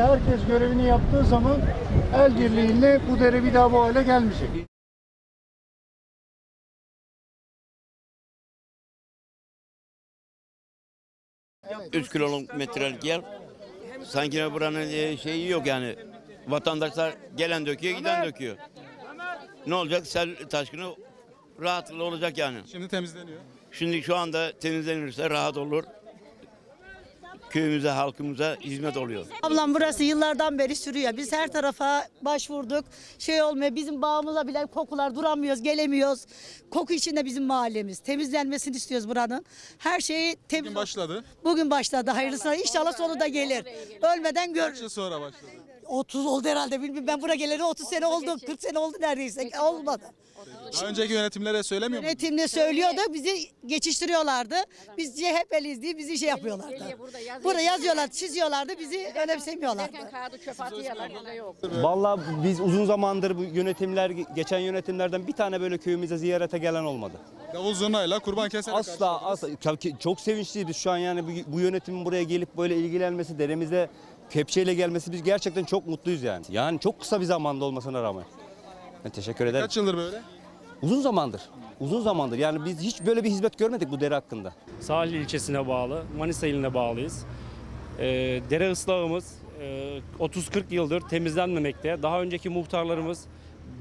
Herkes görevini yaptığı zaman el birliğiyle bu dere bir daha bu hale gelmeyecek. 3 kilometrelik yer. Sanki ne buranın e, şeyi yok yani. Vatandaşlar gelen döküyor, giden döküyor. Ne olacak? Sel taşkını rahatlıkla olacak yani. Şimdi temizleniyor. Şimdi şu anda temizlenirse rahat olur. Köyümüze, halkımıza hizmet oluyor. Ablam burası yıllardan beri sürüyor. Biz her tarafa başvurduk. Şey olmuyor. Bizim bağımıza bile kokular duramıyoruz, gelemiyoruz. Koku içinde bizim mahallemiz. Temizlenmesini istiyoruz buranın. Her şeyi temiz. Bugün başladı. Bugün başladı hayırlısına. İnşallah sonu da gelir. Ölmeden Kaç görürüz. yıl sonra başladı? 30 oldu herhalde bilmiyorum. Ben buraya geleli 30 sene oldu. 40 sene oldu neredeyse. Olmadı. Daha önceki yönetimlere söylemiyor mu? Yönetimde söylüyordu. Bizi geçiştiriyorlardı. Biz CHP'liyiz diye bizi şey yapıyorlardı. Burada yazıyorlar, çiziyorlardı. Bizi önemsemiyorlardı. Kağıdı çöpe atıyorlar burada yok. Vallahi biz uzun zamandır bu yönetimler geçen yönetimlerden bir tane böyle köyümüze ziyarete gelen olmadı. Davul zurnayla kurban keserek Asla asla ki çok sevinçliyiz şu an yani bu, bu yönetimin buraya gelip böyle ilgilenmesi, deremize kepçeyle gelmesi biz gerçekten çok mutluyuz yani. Yani çok kısa bir zamanda olmasına rağmen. Ben teşekkür ederim. Kaç yıldır böyle? Uzun zamandır. Uzun zamandır. Yani biz hiç böyle bir hizmet görmedik bu dere hakkında. Sahil ilçesine bağlı, Manisa iline bağlıyız. Ee, dere ıslahımız e, 30-40 yıldır temizlenmemekte. Daha önceki muhtarlarımız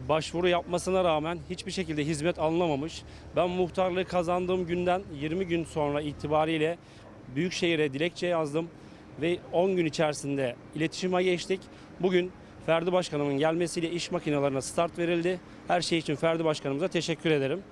başvuru yapmasına rağmen hiçbir şekilde hizmet alınamamış. Ben muhtarlığı kazandığım günden 20 gün sonra itibariyle Büyükşehir'e dilekçe yazdım ve 10 gün içerisinde iletişime geçtik. Bugün Ferdi Başkanımın gelmesiyle iş makinelerine start verildi. Her şey için Ferdi Başkanımıza teşekkür ederim.